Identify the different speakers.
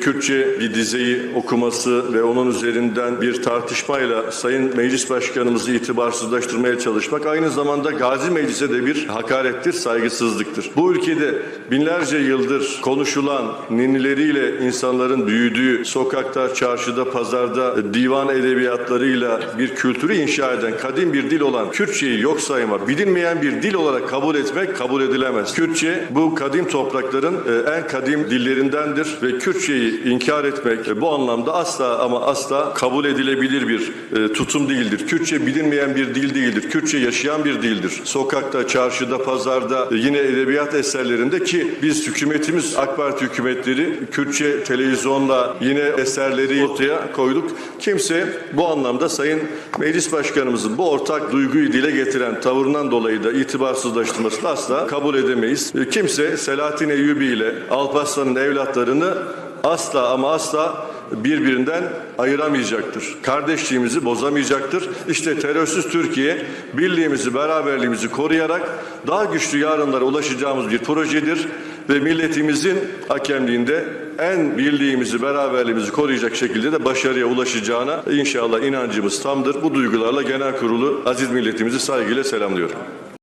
Speaker 1: Kürtçe bir dizeyi okuması ve onun üzerinden bir tartışmayla Sayın Meclis Başkanımızı itibarsızlaştırmaya çalışmak aynı zamanda Gazi Meclis'e de bir hakarettir, saygısızlıktır. Bu ülkede binlerce yıldır konuşulan ninileriyle insanların büyüdüğü sokakta, çarşıda, pazarda divan edebiyatlarıyla bir kültürü inşa eden kadim bir dil olan Kürtçeyi yok saymak, bilinmeyen bir dil olarak kabul etmek kabul edilemez. Kürtçe bu kadim toprakların e, en kadim dillerindendir ve Kürtçeyi inkar etmek e, bu anlamda asla ama asla kabul edilebilir bir e, tutum değildir. Kürtçe bilinmeyen bir dil değildir. Kürtçe yaşayan bir dildir. Sokakta, çarşıda, pazarda e, yine edebiyat eserlerinde ki biz hükümetimiz AK Parti hükümetleri Kürtçe televizyonla yine eserleri ortaya koyduk. Kimse bu anlamda Sayın Meclis Başkanımızın bu ortak duyguyu dile getiren tavırından dolayı da itibarsızlaştırmasını asla kabul edemeyiz. Kimse Selahattin Eyyubi ile Alparslan'ın evlatlarını asla ama asla birbirinden ayıramayacaktır. Kardeşliğimizi bozamayacaktır. İşte terörsüz Türkiye birliğimizi, beraberliğimizi koruyarak daha güçlü yarınlara ulaşacağımız bir projedir ve milletimizin hakemliğinde en birliğimizi, beraberliğimizi koruyacak şekilde de başarıya ulaşacağına inşallah inancımız tamdır. Bu duygularla genel kurulu aziz milletimizi saygıyla selamlıyorum.